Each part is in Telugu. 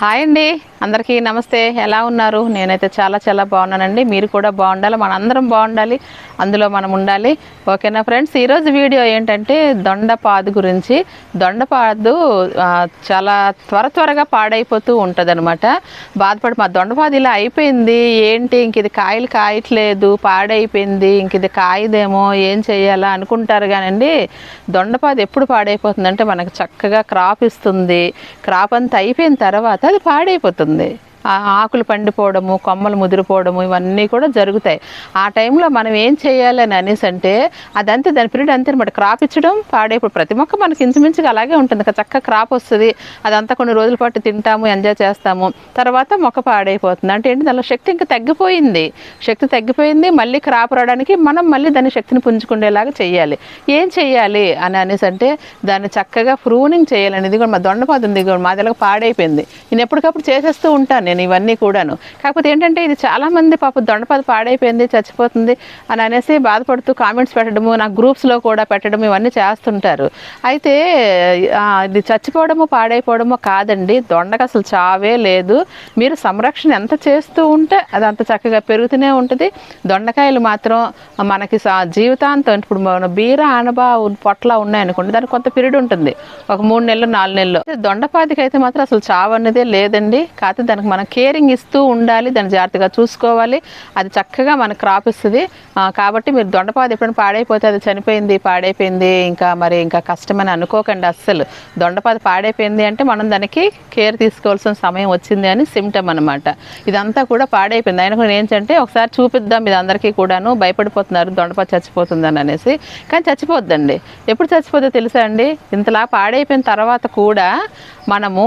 హాయ్ అండి. అందరికీ నమస్తే. ఎలా ఉన్నారు? నేనైతే చాలా చాలా బాగున్నానండి. మీరు కూడా బాగుండాలి. మన అందరం బాగుండాలి. అందులో మనం ఉండాలి. ఓకేనా ఫ్రెండ్స్? ఈరోజు వీడియో ఏంటంటే దొండపాదు గురించి. దొండపాదు చాలా త్వర త్వరగా పాడైపోతూ ఉంటుంది అనమాట బాధపడి మా దొండపాదు ఇలా అయిపోయింది. ఏంటి? ఇంక ఇది కాయలు కాయట్లేదు. పాడైపోయింది. ఇంక ఇది కాయదేమో? ఏం చేయాలా అనుకుంటారు కానండి. దొండపాదు ఎప్పుడు పాడైపోతుందంటే మనకు చక్కగా క్రాప్ ఇస్తుంది. క్రాప్ అంతా అయిపోయిన తర్వాత అది పాడైపోతుంది. ఆకులు పండిపోవడము కొమ్మలు ముదిరిపోవడము ఇవన్నీ కూడా జరుగుతాయి. ఆ టైంలో మనం ఏం చేయాలి అని అనేసి అంటే అదంతే దాని పీరియడ్ అంతే అనమాట క్రాప్ ఇచ్చడం పాడైపోయి ప్రతి మొక్క మనకి ఇంచుమించుగా అలాగే ఉంటుంది కదా. చక్కగా క్రాప్ వస్తుంది. అదంతా కొన్ని రోజుల పాటు తింటాము ఎంజాయ్ చేస్తాము. తర్వాత మొక్క పాడైపోతుంది. అంటే ఏంటి? దానిలో శక్తి ఇంకా తగ్గిపోయింది. శక్తి తగ్గిపోయింది. మళ్ళీ క్రాప్ రావడానికి మనం మళ్ళీ దాని శక్తిని పుంజుకునేలాగా చేయాలి. ఏం చేయాలి అని అనేసి అంటే దాన్ని చక్కగా ప్రూనింగ్ చేయాలని ఇది కూడా మా దొండపాదు ఉంది కూడా మాది పాడైపోయింది. నేను ఎప్పటికప్పుడు చేసేస్తూ ఉంటాను. నేను ఇవన్నీ కూడాను. కాకపోతే ఏంటంటే ఇది చాలామంది పాప దొండపాదు పాడైపోయింది చచ్చిపోతుంది అని అనేసి బాధపడుతూ కామెంట్స్ పెట్టడము నా గ్రూప్స్లో కూడా పెట్టడం ఇవన్నీ చేస్తుంటారు. అయితే ఇది చచ్చిపోవడము పాడైపోవడము కాదండి. దొండకు అసలు చావే లేదు. మీరు సంరక్షణ ఎంత చేస్తూ ఉంటే అది అంత చక్కగా పెరుగుతూనే ఉంటుంది. దొండకాయలు మాత్రం మనకి సా- జీవితాంతం ఇప్పుడు మన బీర ఆనబా పొట్ల ఉన్నాయనుకోండి దానికి కొంత పీరియడ్ ఉంటుంది. ఒక మూడు నెలలు నాలుగు నెలలు. దొండపాదికి అయితే మాత్రం అసలు చావు అనేదే లేదండి. కాకపోతే దానికి మనం కేరింగ్ ఇస్తూ ఉండాలి దాన్ని జాగ్రత్తగా చూసుకోవాలి. అది చక్కగా మన క్రాప్ ఇస్తుంది కాబట్టి మీరు దొండపాది ఎప్పుడైనా పాడైపోతే అది చనిపోయింది పాడైపోయింది ఇంకా మరి ఇంకా కష్టమని అనుకోకండి అస్సలు. దొండపాది పాడైపోయింది అంటే మనం దానికి కేర్ తీసుకోవాల్సిన సమయం వచ్చింది అని సిమ్టమ్ అనమాట ఇదంతా కూడా పాడైపోయింది. ఆయన కూడా ఏంటంటే ఒకసారి చూపిద్దాం ఇది అందరికీ కూడాను భయపడిపోతున్నారు దొండపాది చచ్చిపోతుందని అనేసి. కానీ చచ్చిపోద్దండి. ఎప్పుడు చచ్చిపోతుందో తెలుసా అండి? ఇంతలా పాడైపోయిన తర్వాత కూడా మనము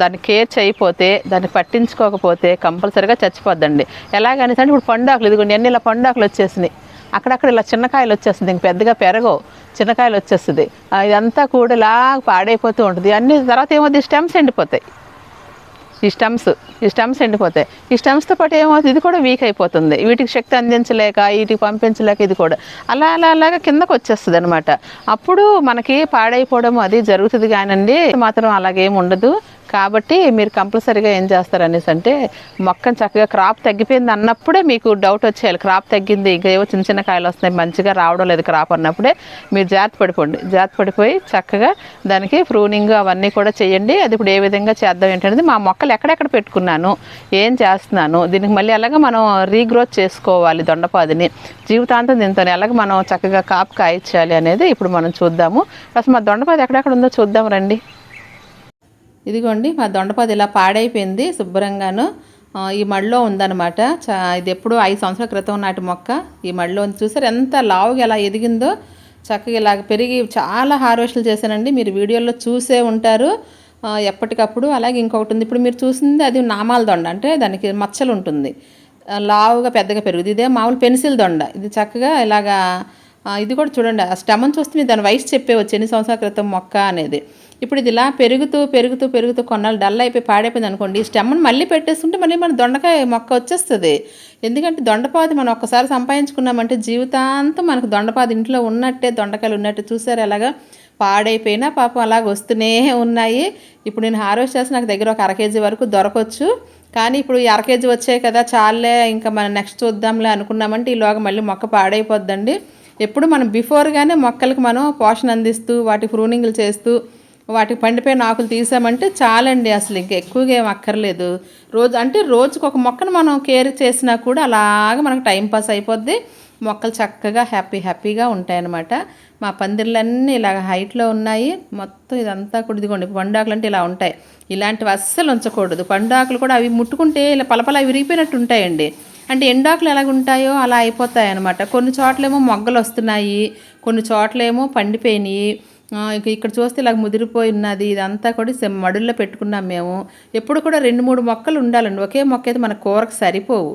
దాన్ని కేర్ చేయకపోతే దాన్ని పట్టించుకోకపోతే కంపల్సరీగా చచ్చిపోద్దండి. ఎలాగనేసి అంటే ఇప్పుడు పండాకులు ఇదిగోండి అన్ని ఇలా పండాకులు వచ్చేసినాయి. అక్కడక్కడ ఇలా చిన్నకాయలు వచ్చేస్తుంది. ఇంక పెద్దగా పెరగవు. చిన్నకాయలు వచ్చేస్తుంది. ఇదంతా కూడా ఇలా పాడైపోతూ ఉంటుంది. అన్ని తర్వాత ఏమవుతుంది స్టెమ్స్ ఎండిపోతాయి. ఈ స్టమ్స్ ఈ స్టమ్స్ ఎండిపోతాయి. ఈ స్టమ్స్తో పాటు ఏమవుతుంది? ఇది కూడా వీక్ అయిపోతుంది. వీటికి శక్తి అందించలేక వీటికి పంపించలేక ఇది కూడా. అలా అలా అలాగా కిందకు వచ్చేస్తుంది అనమాట అప్పుడు మనకి పాడైపోవడం అది జరుగుతుంది కానండి. మాత్రం అలాగేం ఉండదు. కాబట్టి మీరు కంపల్సరీగా ఏం చేస్తారు అనేసి అంటే మొక్కను చక్కగా క్రాప్ తగ్గిపోయింది అన్నప్పుడే మీకు డౌట్ వచ్చేయాలి. క్రాప్ తగ్గింది ఇంకా ఏవో చిన్న చిన్న కాయలు వస్తున్నాయి మంచిగా రావడం లేదు క్రాప్ అన్నప్పుడే మీరు జాగ్రత్త పడిపోండి. జాగ్రత్త పడిపోయి చక్కగా దానికి ప్రూనింగ్ అవన్నీ కూడా చేయండి. అది ఇప్పుడు ఏ విధంగా చేద్దాం ఏంటనేది మా మొక్కలు ఎక్కడెక్కడ పెట్టుకున్నాను ఏం చేస్తున్నాను దీనికి మళ్ళీ ఎలాగ మనం రీగ్రోత్ చేసుకోవాలి దొండపాదిని జీవితాంతం దీంతో ఎలాగ మనం చక్కగా కాపు కాయించాలి అనేది ఇప్పుడు మనం చూద్దాము. అసలు మా దొండపాది ఎక్కడెక్కడ ఉందో చూద్దాం రండి. ఇదిగోండి మా దొండపది ఇలా పాడైపోయింది శుభ్రంగాను. ఈ మడిలో ఉందన్నమాట. చా ఇది ఎప్పుడు ఐదు సంవత్సరాల క్రితం నాటి మొక్క. ఈ మడిలో ఉంది. చూసారు ఎంత లావుగా ఎలా ఎదిగిందో. చక్కగా ఇలాగ పెరిగి చాలా హార్వెస్ట్లు చేశానండి. మీరు వీడియోలో చూసే ఉంటారు. ఎప్పటికప్పుడు. అలాగే ఇంకొకటి ఉంది. ఇప్పుడు మీరు చూసింది అది నామాల దొండ. అంటే దానికి మచ్చలు ఉంటుంది. లావుగా పెద్దగా పెరుగుతుంది. ఇదే మామూలు పెన్సిల్ దొండ. ఇది చక్కగా ఇలాగా ఇది కూడా చూడండి. ఆ స్టమన్ చూస్తే మీరు దాని వయసు చెప్పేవచ్చు ఎన్ని సంవత్సరాల క్రితం మొక్క అనేది. ఇప్పుడు ఇది ఇలా పెరుగుతూ పెరుగుతూ పెరుగుతూ కొన్నాళ్ళు డల్ అయిపోయి పాడైపోయింది అనుకోండి ఈ మళ్ళీ పెట్టేసుకుంటే మళ్ళీ మన దొండకాయ మొక్క వచ్చేస్తుంది. ఎందుకంటే దొండపాది మనం ఒక్కసారి సంపాదించుకున్నామంటే జీవితాంతం మనకు దొండపాది ఇంట్లో ఉన్నట్టే దొండకాయలు ఉన్నట్టు. చూసారు ఎలాగా? పాడైపోయినా పాపం అలాగ వస్తూనే ఉన్నాయి. ఇప్పుడు నేను హార్వెస్ట్ చేసి నాకు దగ్గర ఒక అర కేజీ వరకు దొరకవచ్చు కానీ ఇప్పుడు ఈ అర కేజీ వచ్చాయి కదా చాలే ఇంకా మనం నెక్స్ట్ చూద్దాంలే అనుకున్నామంటే ఈలోగా మళ్ళీ మొక్క పాడైపోద్దండి. ఎప్పుడు మనం బిఫోర్గానే మొక్కలకు మనం పోషణ అందిస్తూ వాటి ప్రూనింగ్లు చేస్తూ వాటికి పండిపోయిన ఆకులు తీసామంటే చాలండి అసలు ఇంకా ఎక్కువగా ఏం అక్కర్లేదు. రోజు అంటే రోజుకు ఒక మొక్కను మనం కేర్ చేసినా కూడా అలాగ మనకు టైంపాస్ అయిపోద్ది. మొక్కలు చక్కగా హ్యాపీ హ్యాపీగా ఉంటాయన్నమాట. మా పందిర్లన్నీ ఇలాగ హైట్లో ఉన్నాయి. మొత్తం ఇదంతా కూడా ఇదిగోండి పండాకులు అంటే ఇలా ఉంటాయి. ఇలాంటివి అస్సలు ఉంచకూడదు. పండాకులు కూడా అవి ముట్టుకుంటే ఇలా పలపల విరిగిపోయినట్టు ఉంటాయండి. అంటే ఎండాకులు ఎలాగ ఉంటాయో అలా అయిపోతాయి అనమాట కొన్ని చోట్లేమో మొగ్గలు వస్తున్నాయి కొన్ని చోట్లేమో పండిపోయినాయి. ఇక్కడ చూస్తే ఇలా ముదిరిపోయి ఉన్నది ఇదంతా కూడా సెమ్ మడుల్లో పెట్టుకున్నాం మేము. ఎప్పుడు కూడా రెండు మూడు మొక్కలు ఉండాలండి. ఒకే మొక్క అయితే మన కూరకు సరిపోవు.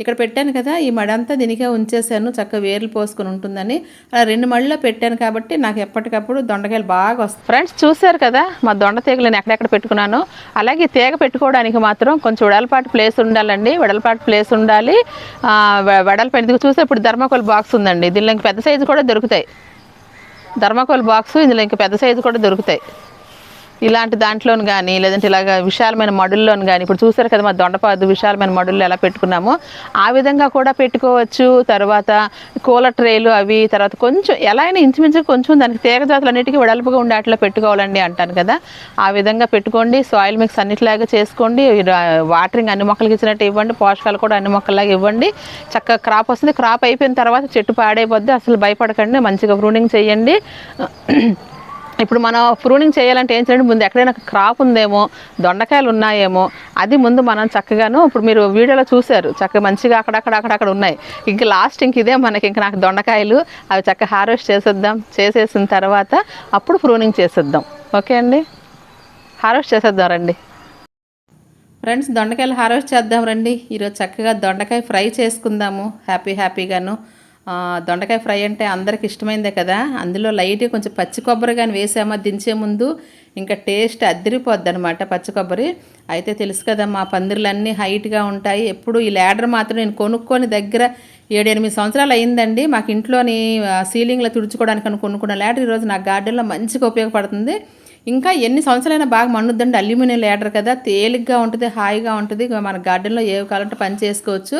ఇక్కడ పెట్టాను కదా ఈ మడంతా దీనికే ఉంచేసాను చక్కగా వేర్లు పోసుకొని ఉంటుందని. అలా రెండు మడిలో పెట్టాను కాబట్టి నాకు ఎప్పటికప్పుడు దొండకాయలు బాగా వస్తాయి. ఫ్రెండ్స్ చూశారు కదా మా దొండ తీగలు నేను ఎక్కడెక్కడ పెట్టుకున్నాను. అలాగే తీగ పెట్టుకోవడానికి మాత్రం కొంచెం వెడలపాటు ప్లేస్ ఉండాలండి. వెడలపాటు ప్లేస్ ఉండాలి. ఆ, ఎందుకు చూస్తే ఇప్పుడు ధర్మకోల్ బాక్స్ ఉందండి. దీనిలో ఇంక పెద్ద సైజు కూడా దొరుకుతాయి. ధర్మకోల్ బాక్స్ ఇందులో ఇంకా పెద్ద సైజు కూడా దొరుకుతాయి. ఇలాంటి దాంట్లోని కానీ లేదంటే ఇలాగ విశాలమైన మడుల్లోని కానీ ఇప్పుడు చూసారు కదా మా దొండపాదు విశాలమైన మడుల్లో ఎలా పెట్టుకున్నామో ఆ విధంగా కూడా పెట్టుకోవచ్చు. తర్వాత కూల ట్రేలు అవి తర్వాత కొంచెం ఎలా అయినా ఇంచుమించు కొంచెం దానికి తీగ జాతులు అన్నిటికీ వెడల్పుగా ఉండే అట్లా పెట్టుకోవాలండి అంటాను కదా. ఆ విధంగా పెట్టుకోండి సాయిల్ మిక్స్ అన్నిటిలాగా చేసుకోండి వాటరింగ్ అన్ని మొక్కలకి ఇచ్చినట్టు ఇవ్వండి పోషకాలు కూడా అన్ని మొక్కల్లాగా ఇవ్వండి. చక్కగా క్రాప్ వస్తుంది క్రాప్ అయిపోయిన తర్వాత చెట్టు పాడైపోద్ది అసలు భయపడకండి మంచిగా ప్రూనింగ్ చేయండి. ఇప్పుడు మనం ప్రూనింగ్ చేయాలంటే ఏం చేయండి ముందు ఎక్కడైనా క్రాప్ ఉందేమో దొండకాయలు ఉన్నాయేమో అది ముందు మనం చక్కగాను ఇప్పుడు మీరు వీడియోలో చూశారు చక్కగా మంచిగా అక్కడక్కడ అక్కడక్కడ ఉన్నాయి. ఇంక లాస్ట్ ఇంక ఇదే మనకి ఇంక నాకు దొండకాయలు అవి చక్కగా హార్వెస్ట్ చేసేద్దాం. చేసేసిన తర్వాత అప్పుడు ప్రూనింగ్ చేసేద్దాం. ఓకే అండి? హార్వెస్ట్ చేసేద్దాం రండి. ఫ్రెండ్స్ దొండకాయలు హార్వెస్ట్ చేద్దాం రండి. ఈరోజు చక్కగా దొండకాయ ఫ్రై చేసుకుందాము. హ్యాపీ హ్యాపీగాను దొండకాయ ఫ్రై అంటే అందరికి ఇష్టమైందే కదా. అందులో లైట్ కొంచెం పచ్చి కొబ్బరి కానీ వేసామా దించే ముందు ఇంకా టేస్ట్ అద్దరిపోద్ది అనమాట పచ్చి కొబ్బరి. అయితే తెలుసు కదా మా పందిర్లన్నీ హైట్గా ఉంటాయి. ఎప్పుడు ఈ ల్యాడర్ మాత్రం నేను కొనుక్కొని దగ్గర ఏడెనిమిది సంవత్సరాలు అయిందండి. మాకు ఇంట్లోని సీలింగ్లో తుడుచుకోవడానికి అని కొనుక్కున్న ల్యాడర్ ఈరోజు నా గార్డెన్లో మంచిగా ఉపయోగపడుతుంది. ఇంకా ఎన్ని సంవత్సరాలైనా బాగా మండుద్దండి అల్యూమినియం లీటర్ కదా తేలిగ్గా ఉంటుంది హాయిగా ఉంటుంది. మన గార్డెన్లో ఏ కావాలంటే పని చేసుకోవచ్చు.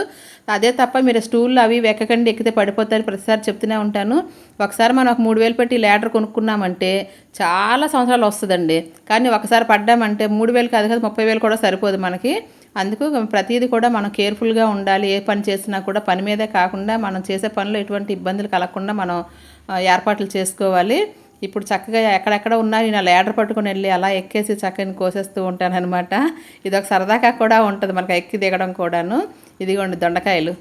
అదే తప్ప మీరు స్టూళ్ళు అవి వెక్కకండి ఎక్కకండి ఎక్కితే పడిపోతారు. ప్రతిసారి చెప్తూనే ఉంటాను. ఒకసారి మనం ఒక మూడు వేలు పెట్టి లీటర్ కొనుక్కున్నామంటే చాలా సంవత్సరాలు వస్తుందండి. కానీ ఒకసారి పడ్డామంటే మూడు వేలు కాదు కదా ముప్పై వేలు కూడా సరిపోదు మనకి. అందుకు ప్రతిదీ కూడా మనం కేర్ఫుల్గా ఉండాలి. ఏ పని చేసినా కూడా పని మీదే కాకుండా మనం చేసే పనిలో ఎటువంటి ఇబ్బందులు కలగకుండా మనం ఏర్పాట్లు చేసుకోవాలి. ఇప్పుడు చక్కగా ఎక్కడెక్కడ ఉన్నా నేను అలా ఏడర్ పట్టుకొని వెళ్ళి అలా ఎక్కేసి చక్కని కోసేస్తూ ఉంటాను అనమాట ఇది ఒక సరదాగా కూడా ఉంటుంది మనకు ఎక్కి దిగడం కూడాను. ఇదిగోండి దొండకాయలు.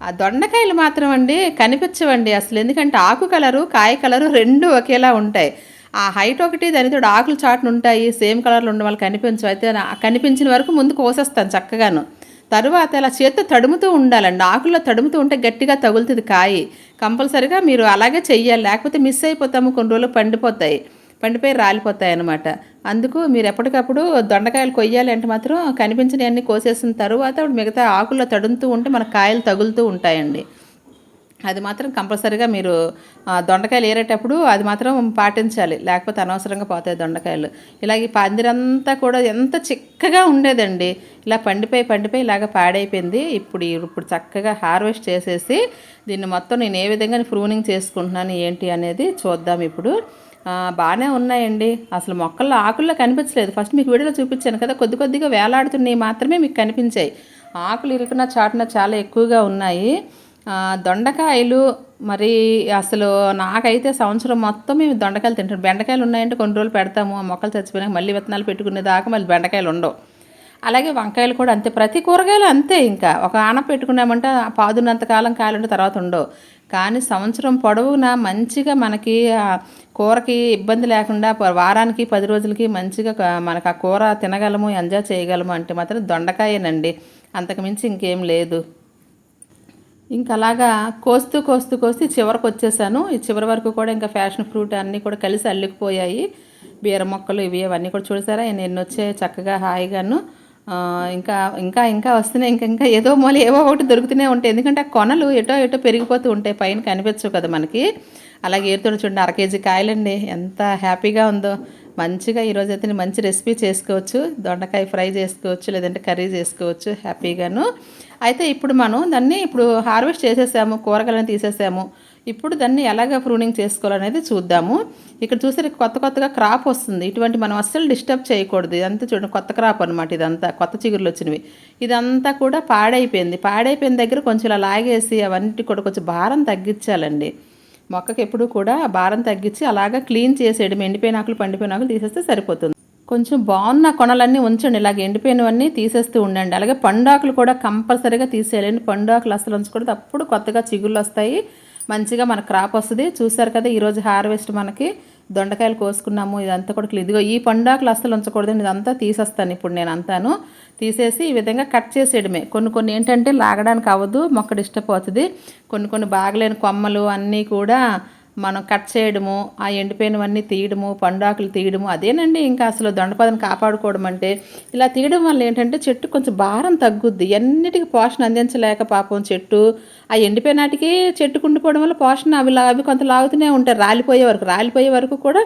ఆ దొండకాయలు మాత్రం అండి కనిపించవండి అసలు. ఎందుకంటే ఆకు కలరు కాయ కలరు రెండు ఒకేలా ఉంటాయి. ఆ హైట్ ఒకటి దానితో ఆకులు చాటును ఉంటాయి. సేమ్ కలర్లో ఉండే వాళ్ళు కనిపించవు అయితే కనిపించిన వరకు ముందు కోసేస్తాను చక్కగాను. తరువాత ఇలా చేత్తో తడుముతూ ఉండాలండి. ఆకుల్లో తడుముతూ ఉంటే గట్టిగా తగులుతుంది కాయి. కంపల్సరిగా మీరు అలాగే చెయ్యాలి. లేకపోతే మిస్ అయిపోతాము. కొన్ని రోజులు పండిపోతాయి. పండిపోయి రాలిపోతాయి అన్నమాట. అందుకు మీరు ఎప్పటికప్పుడు దొండకాయలు కొయ్యాలి అంటే మాత్రం కనిపించినవన్నీ కోసేసిన తర్వాత మిగతా ఆకుల్లో తడుముతూ ఉంటే మన కాయలు తగులుతూ ఉంటాయండి. అది మాత్రం కంపల్సరీగా మీరు దొండకాయలు ఏరేటప్పుడు అది మాత్రం పాటించాలి. లేకపోతే అనవసరంగా పోతాయి దొండకాయలు. ఇలాగ ఈ పందిరంతా కూడా ఎంత చిక్కగా ఉండేదండి. ఇలా పండిపోయి పండిపోయి ఇలాగ పాడైపోయింది. ఇప్పుడు ఇప్పుడు చక్కగా హార్వెస్ట్ చేసేసి దీన్ని మొత్తం నేను ఏ విధంగా ప్రూనింగ్ చేసుకుంటున్నాను ఏంటి అనేది చూద్దాం ఇప్పుడు. బాగానే ఉన్నాయండి. అసలు మొక్కల్లో ఆకుల్లో కనిపించలేదు. ఫస్ట్ మీకు వీడియోలో చూపించాను కదా కొద్ది కొద్దిగా వేలాడుతున్నాయి మాత్రమే మీకు కనిపించాయి. ఆకులు ఇరుకున చాటున చాలా ఎక్కువగా ఉన్నాయి. దొండకాయలు మరి అసలు నాకైతే సంవత్సరం మొత్తం మేము దొండకాయలు తింటాం బెండకాయలు ఉన్నాయంటే కొన్ని రోజులు పెడతాము. ఆ మొక్కలు చచ్చిపోయినాక మళ్ళీ విత్తనాలు పెట్టుకునే దాకా మళ్ళీ బెండకాయలు ఉండవు. అలాగే వంకాయలు కూడా అంతే. ప్రతి కూరగాయలు అంతే ఇంకా. ఒక ఆన పెట్టుకున్నామంటే పాదున్నంత కాలం కాయాలంటే తర్వాత ఉండవు. కానీ సంవత్సరం పొడవునా మంచిగా మనకి ఆ కూరకి ఇబ్బంది లేకుండా ప- వారానికి పది రోజులకి మంచిగా మనకు ఆ కూర తినగలము ఎంజాయ్ చేయగలము అంటే మాత్రం దొండకాయేనండి. అంతకుమించి ఇంకేం లేదు. ఇంకా అలాగా కోస్తూ కోస్తూ కోస్తూ చివరికి వచ్చేసాను. ఈ చివరి వరకు కూడా ఇంకా ఫ్యాషన్ ఫ్రూట్ అన్నీ కూడా కలిసి అల్లుకుపోయాయి. బీర మొక్కలు ఇవి అవన్నీ కూడా చూసారా? ఎన్ని వచ్చే చక్కగా హాయిగాను. ఇంకా ఇంకా ఇంకా వస్తున్నాయి. ఇంకా ఇంకా ఏదో మూల ఏవో ఒకటి దొరుకుతూనే ఉంటాయి. ఎందుకంటే ఆ కొనలు ఎటో ఎటో పెరిగిపోతూ ఉంటాయి. పైన కనిపించవు కదా మనకి. అలాగే ఏరుతో చూడండి అర కేజీ కాయలండి. ఎంత హ్యాపీగా ఉందో. మంచిగా ఈరోజు అయితే మంచి రెసిపీ చేసుకోవచ్చు. దొండకాయ ఫ్రై చేసుకోవచ్చు లేదంటే కర్రీ చేసుకోవచ్చు. హ్యాపీగాను. అయితే ఇప్పుడు మనం దాన్ని ఇప్పుడు హార్వెస్ట్ చేసేసాము కూరగాయలను తీసేసాము. ఇప్పుడు దాన్ని ఎలాగ ప్రూనింగ్ చేసుకోవాలనేది చూద్దాము. ఇక్కడ చూస్తే కొత్త కొత్తగా క్రాప్ వస్తుంది. ఇటువంటి మనం అస్సలు డిస్టర్బ్ చేయకూడదు. ఇదంతా చూడండి కొత్త క్రాప్ అనమాట ఇదంతా. కొత్త చిగురులు వచ్చినవి. ఇదంతా కూడా పాడైపోయింది. పాడైపోయిన దగ్గర కొంచెం ఇలా లాగేసి అవన్నీ కూడా కొంచెం భారం తగ్గించాలండి. మొక్కకి ఎప్పుడు కూడా భారం తగ్గించి అలాగా క్లీన్ చేసేయడం ఎండిపోయిన ఆకులు పండిపోయిన ఆకులు తీసేస్తే సరిపోతుంది. కొంచెం బాగున్న కొనలన్నీ ఉంచండి. ఇలాగ ఎండిపోయినవన్నీ తీసేస్తూ ఉండండి. అలాగే పండాకులు కూడా కంపల్సరీగా తీసేయాలండి. పండాకులు అసలు ఉంచకూడదు. అప్పుడు కొత్తగా చిగుళ్ళు వస్తాయి. మంచిగా మన క్రాప్ వస్తుంది. చూసారు కదా ఈరోజు హార్వెస్ట్ మనకి దొండకాయలు కోసుకున్నాము. ఇదంతా కూడా ఇదిగో ఈ పండాకులు అస్సలు ఉంచకూడదండి. ఇదంతా తీసేస్తాను ఇప్పుడు నేను అంతాను. తీసేసి ఈ విధంగా కట్ చేసేయడమే. కొన్ని కొన్ని ఏంటంటే లాగడానికి అవ్వదు. మొక్క డిస్టర్బ్ అవుతుంది కొన్ని కొన్ని బాగలేని కొమ్మలు అన్నీ కూడా మనం కట్ చేయడము ఆ ఎండిపోయినవన్నీ తీయడము పండాకులు తీయడము అదేనండి. ఇంకా అసలు దొండపదను కాపాడుకోవడం అంటే ఇలా తీయడం వల్ల ఏంటంటే చెట్టు కొంచెం భారం తగ్గుద్ది. ఎన్నిటికి పోషణ అందించలేక పాపం చెట్టు ఆ ఎండిపోయినాటికి చెట్టు కుండిపోవడం వల్ల పోషణ అవి అవి కొంత లాగుతూనే ఉంటాయి. రాలిపోయే వరకు రాలిపోయే వరకు కూడా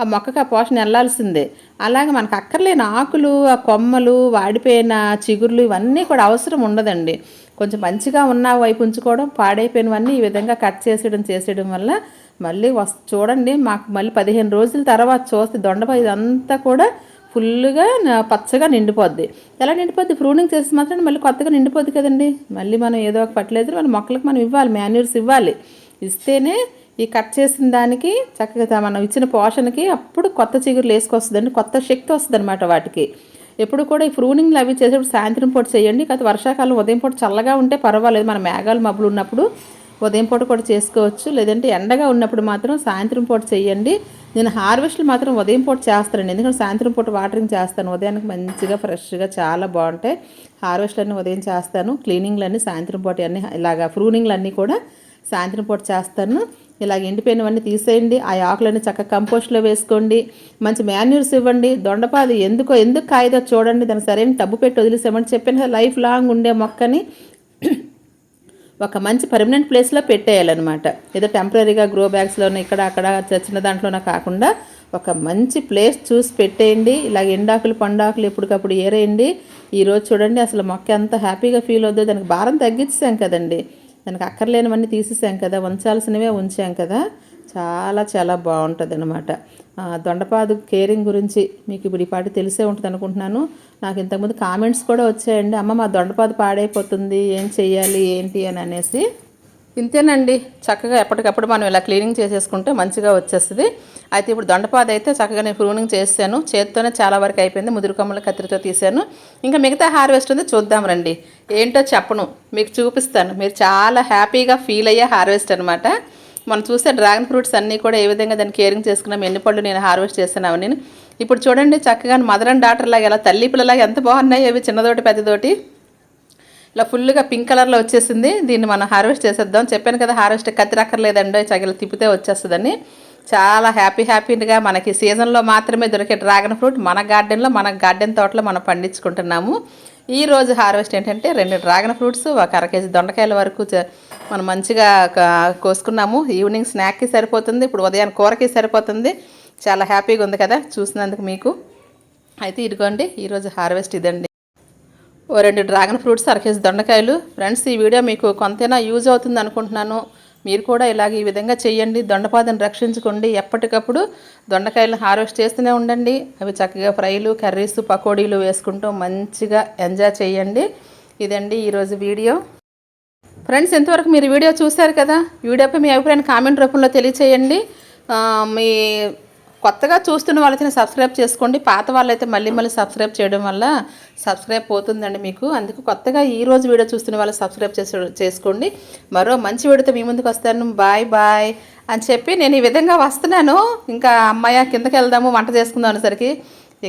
ఆ మొక్కకి ఆ పోషణ వెళ్ళాల్సిందే అలాగే మనకు అక్కర్లేని ఆకులు ఆ కొమ్మలు వాడిపోయిన చిగుర్లు ఇవన్నీ కూడా అవసరం ఉండదండి. కొంచెం మంచిగా ఉన్న వైపు ఉంచుకోవడం పాడైపోయినవన్నీ ఈ విధంగా కట్ చేసేయడం చేసేయడం వల్ల మళ్ళీ వస్ చూడండి మాకు మళ్ళీ పదిహేను రోజుల తర్వాత చూస్తే దొండపై ఇదంతా కూడా ఫుల్గా పచ్చగా నిండిపోద్ది. ఎలా నిండిపోద్ది? ప్రూనింగ్ చేసి మాత్రం మళ్ళీ కొత్తగా నిండిపోద్ది కదండి. మళ్ళీ మనం ఏదో ఒక ఫర్టిలైజర్ మన మొక్కలకు మనం ఇవ్వాలి మాన్యూర్స్ ఇవ్వాలి. ఇస్తేనే ఈ కట్ చేసిన దానికి చక్కగా మనం ఇచ్చిన పోషణకి అప్పుడు కొత్త చిగురులు వేసుకొస్తుందండి కొత్త శక్తి వస్తుంది అనమాట వాటికి. ఎప్పుడు కూడా ఈ ప్రూనింగ్లు అవి చేసేప్పుడు సాయంత్రం పూట చేయండి కాకపోతే వర్షాకాలం ఉదయం పూట చల్లగా ఉంటే పర్వాలేదు. మన మేఘాలు మబ్బులు ఉన్నప్పుడు ఉదయం పూట కూడా చేసుకోవచ్చు. లేదంటే ఎండగా ఉన్నప్పుడు మాత్రం సాయంత్రం పూట చేయండి. నేను హార్వెస్ట్లు మాత్రం ఉదయం పూట చేస్తానండి. ఎందుకంటే సాయంత్రం పూట వాటరింగ్ చేస్తాను. ఉదయానికి మంచిగా ఫ్రెష్గా చాలా బాగుంటాయి. హార్వెస్ట్లన్నీ ఉదయం చేస్తాను. క్లీనింగ్లన్నీ సాయంత్రం పూట అన్నీ ఇలాగా ప్రూనింగ్లు అన్నీ కూడా సాయంత్రం పూట చేస్తాను. ఇలాగ ఎండిపోయినవన్నీ తీసేయండి ఆ ఆకులన్నీ చక్కగా కంపోస్ట్లో వేసుకోండి మంచి మాన్యూర్స్ ఇవ్వండి దొండపాది ఎందుకో ఎందుకు కాయదో చూడండి దానికి సరైన టబ్బు పెట్టి వదిలేసామని చెప్పిన లైఫ్ లాంగ్ ఉండే మొక్కని ఒక మంచి పర్మనెంట్ ప్లేస్లో పెట్టేయాలన్నమాట. ఏదో టెంపరీగా గ్రో బ్యాగ్స్లోనే ఇక్కడ అక్కడ చిన్న దాంట్లోనే కాకుండా ఒక మంచి ప్లేస్ చూసి పెట్టేయండి. ఇలాగ ఎండాకులు పండాకులు ఎప్పటికప్పుడు ఏరేయండి. ఈరోజు చూడండి అసలు మొక్క ఎంత హ్యాపీగా ఫీల్ అవుద్దో దానికి భారం తగ్గించాం కదండి. దానికి అక్కర్లేనివన్నీ తీసేసాం కదా ఉంచాల్సినవే ఉంచాం కదా. చాలా చాలా బాగుంటుంది అనమాట దొండపాదు కేరింగ్ గురించి మీకు ఇప్పుడు ఈ పాటి తెలిసే ఉంటుంది అనుకుంటున్నాను. నాకు ఇంతకుముందు కామెంట్స్ కూడా వచ్చాయండి. అమ్మ మా దొండపాదు పాడైపోతుంది ఏం చెయ్యాలి ఏంటి అని అనేసి. ఇంతేనండి. చక్కగా ఎప్పటికప్పుడు మనం ఇలా క్లీనింగ్ చేసేసుకుంటే మంచిగా వచ్చేస్తుంది. అయితే ఇప్పుడు దొండపాద అయితే చక్కగా నేను ప్రూనింగ్ చేశాను. చేత్తోనే చాలా వరకు అయిపోయింది. ముదురు కొమ్మల కత్తిరితో తీశాను. ఇంకా మిగతా హార్వెస్ట్ ఉంది. చూద్దాం రండి. ఏంటో చెప్పను. మీకు చూపిస్తాను. మీరు చాలా హ్యాపీగా ఫీల్ అయ్యే హార్వెస్ట్ అనమాట మనం చూస్తే డ్రాగన్ ఫ్రూట్స్ అన్నీ కూడా ఏ విధంగా దాన్ని కేరింగ్ చేసుకున్నాం ఎన్ని పళ్ళు నేను హార్వెస్ట్ చేస్తున్నావు నేను ఇప్పుడు చూడండి చక్కగా మదర్ అండ్ డాటర్ లాగా ఎలా తల్లి పిల్లలాగా ఎంత బాగున్నాయి అవి చిన్నదోటి పెద్దదోటి. ఇలా ఫుల్గా పింక్ కలర్లో వచ్చేసింది. దీన్ని మనం హార్వెస్ట్ చేసేద్దాం. చెప్పాను కదా హార్వెస్ట్ కత్తిరక్కర్లేదండి. చగలు తిప్పితే వచ్చేస్తుందని. చాలా హ్యాపీ హ్యాపీగా మనకి సీజన్లో మాత్రమే దొరికే డ్రాగన్ ఫ్రూట్ మన గార్డెన్లో మన గార్డెన్ తోటలో మనం పండించుకుంటున్నాము. ఈ రోజు హార్వెస్ట్ ఏంటంటే రెండు డ్రాగన్ ఫ్రూట్స్ ఒక అర కేజీ దొండకాయల వరకు మనం మంచిగా కోసుకున్నాము. ఈవినింగ్ స్నాక్కి సరిపోతుంది. ఇప్పుడు ఉదయం కూరకి సరిపోతుంది. చాలా హ్యాపీగా ఉంది కదా చూసినందుకు మీకు. అయితే ఇదిగోండి ఈరోజు హార్వెస్ట్ ఇదండి. ఓ రెండు డ్రాగన్ ఫ్రూట్స్ అరకేసి దొండకాయలు. ఫ్రెండ్స్ ఈ వీడియో మీకు కొంతైనా యూజ్ అవుతుంది అనుకుంటున్నాను. మీరు కూడా ఇలాగ ఈ విధంగా చేయండి దొండపాదని రక్షించుకోండి. ఎప్పటికప్పుడు దొండకాయలను హార్వెస్ట్ చేస్తూనే ఉండండి. అవి చక్కగా ఫ్రైలు కర్రీస్ పకోడీలు వేసుకుంటూ మంచిగా ఎంజాయ్ చేయండి ఇదండి ఈరోజు వీడియో. ఫ్రెండ్స్ ఇంతవరకు మీరు వీడియో చూశారు కదా? వీడియోపై మీ అభిప్రాయాన్ని కామెంట్ రూపంలో తెలియచేయండి. మీ కొత్తగా చూస్తున్న వాళ్ళైతే సబ్స్క్రైబ్ చేసుకోండి. పాత వాళ్ళైతే మళ్ళీ మళ్ళీ సబ్స్క్రైబ్ చేయడం వల్ల సబ్స్క్రైబ్ పోతుందండి మీకు. అందుకు కొత్తగా ఈ రోజు వీడియో చూస్తున్న వాళ్ళు సబ్స్క్రైబ్ చేసు చేసుకోండి. మరో మంచి వీడియోతో మీ ముందుకు వస్తాను. బాయ్ బాయ్ అని చెప్పి నేను ఈ విధంగా వస్తున్నాను. ఇంకా అమ్మాయి కిందకి వెళ్దాము వంట చేసుకుందాం అనేసరికి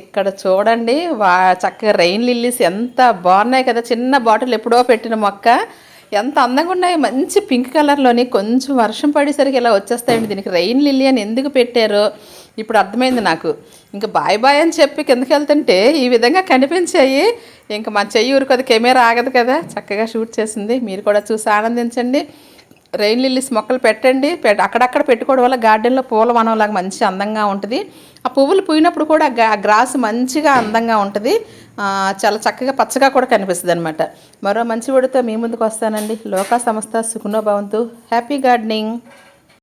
ఇక్కడ చూడండి వా చక్కగా రెయిన్ లిల్లీస్ ఎంత బాగున్నాయి కదా. చిన్న బాటిల్ ఎప్పుడో పెట్టిన మొక్క. ఎంత అందంగా ఉన్నాయి మంచి పింక్ కలర్లోని కొంచెం వర్షం పడేసరికి ఇలా వచ్చేస్తాయండి. దీనికి రెయిన్ లిల్లీ అని ఎందుకు పెట్టారో ఇప్పుడు అర్థమైంది నాకు. ఇంకా బాయ్ బాయ్ అని చెప్పి కిందకి వెళ్తుంటే ఈ విధంగా కనిపించాయి. ఇంకా మా చెయ్యి ఊరుకోదు కెమెరా ఆగదు కదా. చక్కగా షూట్ చేసింది. మీరు కూడా చూసి ఆనందించండి. రెయిన్ లిల్లీస్ మొక్కలు పెట్టండి. పెట్ అక్కడక్కడ పెట్టుకోవడం వల్ల గార్డెన్లో పూల వనంలాగా మంచి అందంగా ఉంటుంది. ఆ పువ్వులు పోయినప్పుడు కూడా గా గ్రాస్ మంచిగా అందంగా ఉంటుంది. చాలా చక్కగా పచ్చగా కూడా కనిపిస్తుంది అనమాట మరో మంచి వీడితో మీ ముందుకు వస్తానండి. లోకా సంస్థ సుఖనో భవంతు. Happy gardening.